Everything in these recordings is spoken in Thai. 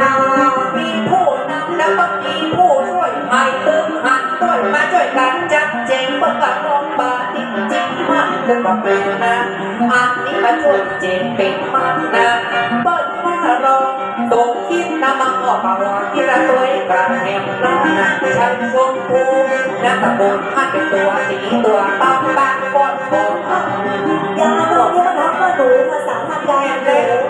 นามีผู้นำแล้วต้องมีผู้ช่วยให้ตึงหันต้นมาช่วยกันจัดเจงเปิดปากลองบาจริจริงๆมันจะมาเป็นนะอันนี้มาช่วยเจงเป็นมันนะเปิดมาลองตกคิดนำมาออกมาว่าที่ละตัวกลางแห่งน้องนะฉันชมพูนะตะโกนพันเป็นตัวสีตัวตั้งบ้านก้อนก้อนอย่ามาดูที่มันทำมาดูภาษาทางใดเลย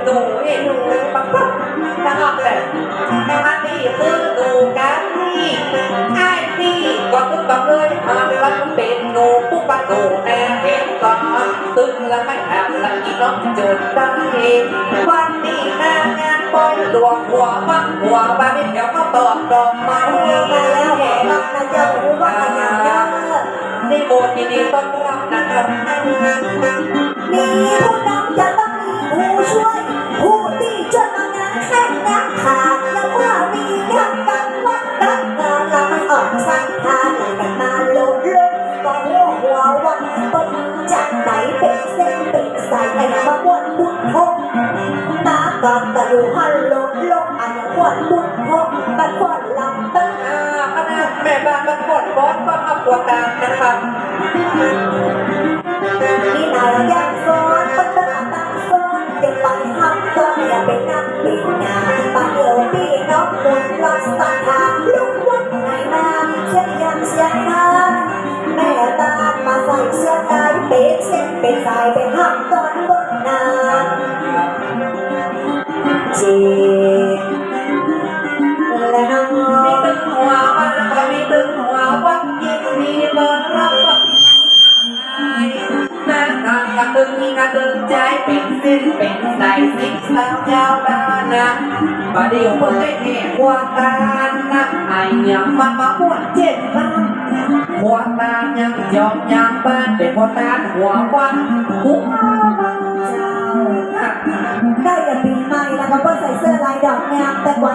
น้องจนได้วันนี้แม่งานปอยหลวงหัวบังหัวบ้านเดี๋ยวก็ตอบดอกไม้มาแล้วบอกว่านะเจ้ารู้ว่าอย่างเยอะนี่โบสถ์ยินดีต้อนรับนะครับนี่ผู้นำจะต้องมีผู้ช่วย บางตะลุฮัลโลโลอันขวดบุญพกบัดขวดลำตั้งอาขนาดแม่บ้านบัดขวดบอสบ้าอาขวดตามนะคะนี่นายยังซ้อนตึ้งตั้งซ้อนจะไปทำซ้อนอย่าไปนั่งปีนา บวันแม่ทางกับตึงนี่นะตึงใจเป็นสิ้นเป็นใส่สิ่งสาวเจ้าบ้านนะบาเดียวเพิ่งได้แห่หัวตานะไอ้ยังมามาปวดเจ็บนะหัวตายังยอมยังบ้านเป็นหัวตาหัววันหัววันเจ้า เสื้อลายดอกงามแต่ไว้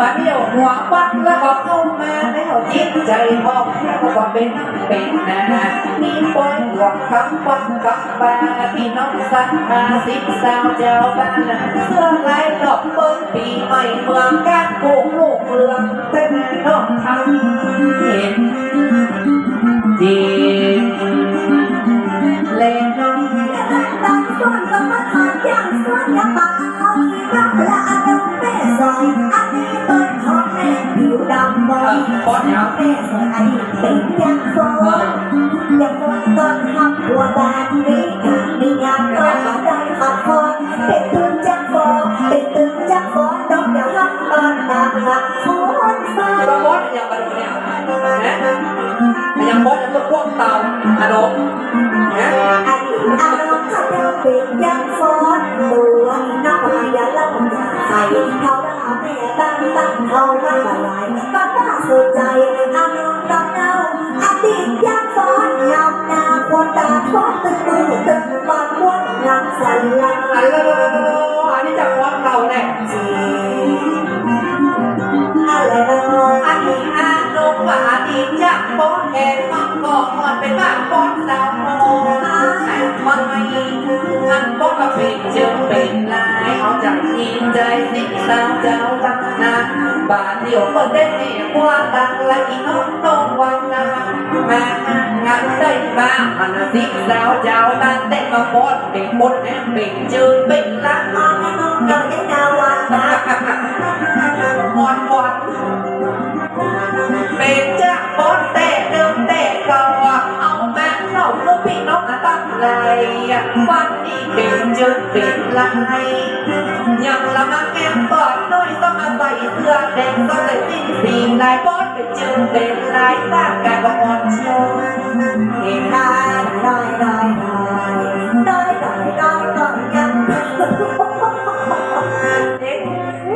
บาเดียวหัววัดแล้วก็เข้ามาแล้วจิตใจพองแล้วก็เป็นเป็นนะมีปอยหลวงคำวัดคำบาพี่น้องสักอาสิบสาวเจ้าบ้านเสื้อลายดอกเปิ้ลปีใหม่เมืองการโกงลูกเรืองเป็นน้องทำเห็นจ anh tính nhắc số Nhắc số con học của bạn đi Đi nhắc con ở đây học con Để tương chắc phố Để tương chắc Đó là hấp ơn đạp lạc hôn xa. Đó bó là nhạc bệnh của nhạc Nè Nhạc bó nhạc tôi quốc tàu. Hà Đỗ Anh Hà Đỗ thật đâu bị nhắc phố มุนใครเขาด่าแม่ตั้งตั้งเขามาละลายก็น่าสนใจอารมณ์ดอกเนาอดีตยังฟอนเงาหน้าคนตาทอดตึงมือตึงบอลวนงามสันลังอันละอันนี้จากบอสเต่าเนี่ยจีอะไรนะอันนี้อาโนว่าอดีตจากบอสแอนมังกรมันเป็นบ้านบอสดาวโมมันไม่อันบอสก็เป็นจือเป็นลาย ใจสิสาวเจ้าบ้านนบานเดียวเปิดได้เนี่ยกว่าตังละอีน้องน้องวังนะมางานได้บ้างมันสิสาวเจ้าบ้านได้มาบอสเป็นบดแอนเป็นจือเป็นลายอ้อน้องเราได้ดาวันนะมอนมอนเป็น nhạc quan đi bên nhớ bên là hay nhạc là mang em bỏ nơi xong là dậy xưa đẹp xong lại tin tìm lại bót về trường bên lại ta cả vào con chiều thì ta đòi đòi đòi đòi đòi đòi còn nhầm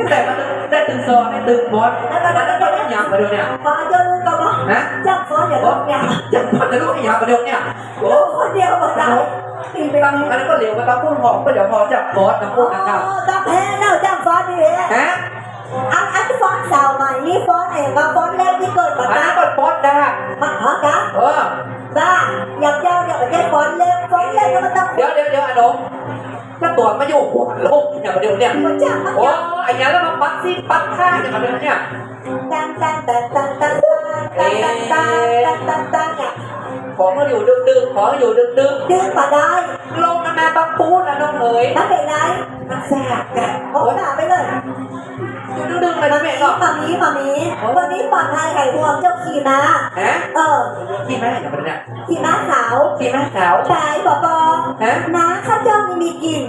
แต่แต่ตึงซอได้ตึงบอสแล้วก็แล้วก็ยังมาเดียวเนี่ยฟ้าเจ้าลูกกระบอกจับฟ้าอย่าลูกเนี่ยจับฟ้าจะลูกอย่ามาเดียวเนี่ยโอ้คนเดียวมาได้ เลยตีไปตั้งอันนั้นก็เหลวก็ต้องพูดหอมก็เดี๋ยวพอจับบอสนะพูดนะครับจับแพ้แล้วจับฟ้าดีเลยฮะอันอันฟ้าสาวใหม่นี่ฟ้าไหนมาฟ้าแรกที่เกิดมาอันบ้านั้นก็บอสได้มาหากันเออบ้าอยากเจ้าอยากไปแค่ฟ้าเล็กฟ้าเล็กก็มาต้องเดี๋ยวเดี๋ยวเดี๋ยวอนุถ้าตัวมาอยู่หัวโลกเนี่ยมาเดี๋ยวเนี่ยหัวจักมันโอ้จักไอ้เนี้ยแล้วมาปัดซีปัดข้างเนี่ยมาเดี๋ยวเนี่ยตันตันตันตันตันตันตันตันตันตันตัน เนี่ยขอมาอยู่ดึกๆขออยู่ดึกดึงมาได้ๆลงกันมาต้องปูนะน้องเอ๋ยถ้าเป็นไรมันแสบกันโอ้ด่าไปเลยอยู่ดึกๆเลยนะแม่เนาะมามีมามีวันนี้ปลอดภัยไข่พวงเจ้าขี่ม้าฮะเออพี่แม่เนี่ยมาเดี๋ยวเนี่ยขี่ม้าขาวพี่แม่ขาวตายปอปอฮะน้าข้าเจ้านี่มีกลิ่น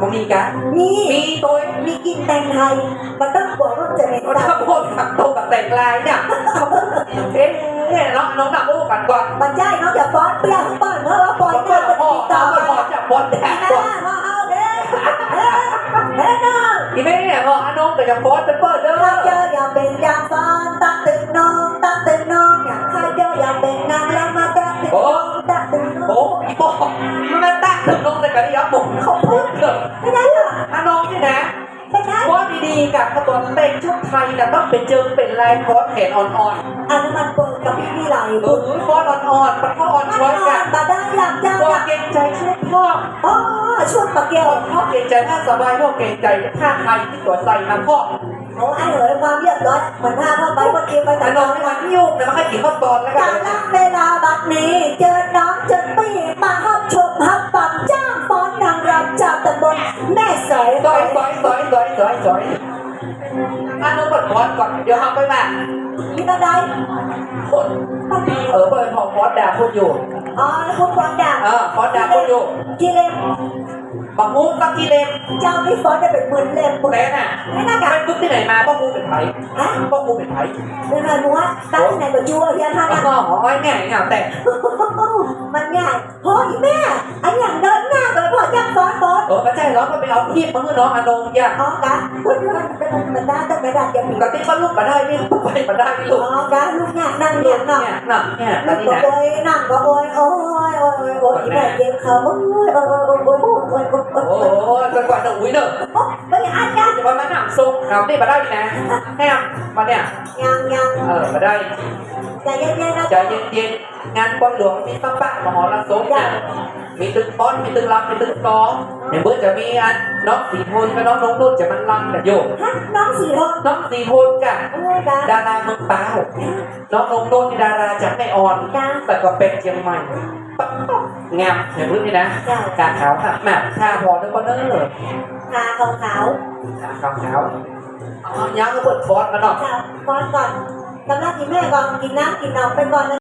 มันมีกันมีมีตัวมีกลิ่นแตงไทยมันต้องกลัวว่าจะเป็นถ้าตาโพดขับตรงกับแต่งลายเนี่ยเอ๊ะ เนี่ยน้องน้องดับโอ้กันก่อนมันใช่น้องอย่าฟ้อนเปรี้ยวป้อนเพราะว่าปล่อยพ่อหน้าพ่อมันพ่อติดต่อพ่อไปพ่อจะบอลแดดแม่ก่อนมาเอาเด้เฮ้เฮ้น้องอีแม่เนี่ยพ่อน้องไปจะบอลเป็นเปิดเด้อข้าเจออย่าเป็นอย่างฟ้อนตักตึงน้องตักตึงน้องอย่างข้าเจออย่าเป็นนางแล้วมาตักตึงน้องตักตึงน้โอ้องอีพ่อมันมาตั้งถึงน้องแต่กันยับผมเขาพูดเถอะไม่ได้หรออะน้องนี่นะไม่ได้ว่าดีๆกับตัวเต้นชุดไทยนะต้องเป็นเจิงเป็นลายคอสแขนอ่อนอันนั้นมันเปิด กับพี่พี่ไหลๆเอปุ๊บอคอสอ่อนๆมันก็อ่อนมันช้อยนอกันนมาได้หลับจ้าตัวเก่งใจช่วยพ่ออ๋อช่วงปะเกียวพ่อเก่งใจถ้าสบายพ่อเก่งใจถ้าใครที่ตัวใส่นะพ่อโอ้ไอ้เหยความเรียบร้อยเหมือนผ้าผ้าใบคนเดียวไปแต่แต่น้น้อองงไม่มาที่ยุ่งนะมาให้กินข้าวตอนแล้วกักานรละเวลาบัดนี้ เจอน้องเจอปีมาฮับชมฮับปังจ้างฟ้อนนางรำจากตำบลแม่สอยซอยซอยซอยซอยซอย ซอยอันนู้นเปิดคอร์สก่อนเดี๋ยวทำไปมามีอะไรคนเออเปิดพอคอร์สด่าพูดอยู่อ๋อแล้วคุณฟ้อนด่าเออคอร์สด่าพูดอยู่กี่เล่มบักมูสักกี่เล่มเจ้านี่ฟ้อนได้เป็นหมื่นเล่มปุ๊บแต่น่ะไม่น่ากัไปปุ๊บที่ไหนมาพ่อมูเป็นไผ่ฮะพ่อมูเป็นไผ่เป็นไงมัวตั้งที่ไหนก็ยั่วเฮียท่านอ๋นะอง่ายง่ายแต่มันง่ายพ่ออีแม่ ฟ้อนฟ้อนเออไม่ใช่หรอกมันไปเอาทีบมาเมื่อน้องอนงยากอ๋อกะคุณเป็นมันได้แต่ไม่ได้ยังมีปกติก็ลูกมาได้นี่ไปมาได้นี่อ๋ลูกอกะลูกเนี่ยนั่งลูเนี่ยกเนาะเนี่ยน่ะเนี่ยนั่ตงอนนี้ก็นะโอยนั่งก็โอยโอ้ยโอ้ยโอ้ยแม่เจ็บเขาโอ้ยโอ้ยโอ้ยโอ้ยโอ้ยโอ้ยโอ้ยโอ้โห được quý được có nhà anh nha chị bơi bán hàm sung ngắm đi vào đây nè. Thấy không mà nè. Nhầm nhầm ở vào đây. Trời yên yên trời yên yên ngàn con đường mình tâm bạn mà họ là số nè mình từng con mình từng lắm mình từng có. Mình bữa cho mình ăn nó gì hôn với nó nông nôn cho mình lắm cả vô. Nó gì hôn? Nó gì hôn cả. Đa la mừng báo nó nông nôn thì đa la chẳng mẹ on tại có bẹt chiếng mày. งามเหมือนพึ่งนี่นะขาขาวค่ะหมากตาเด้วยก็เนอขาขาวขาวขาขาวขาวยังก็บดบอสมาหน่อยเจ้าบอสก่อนสำหรับกินแม่ก่อนกินน้ำกินนมไปก่อนนะ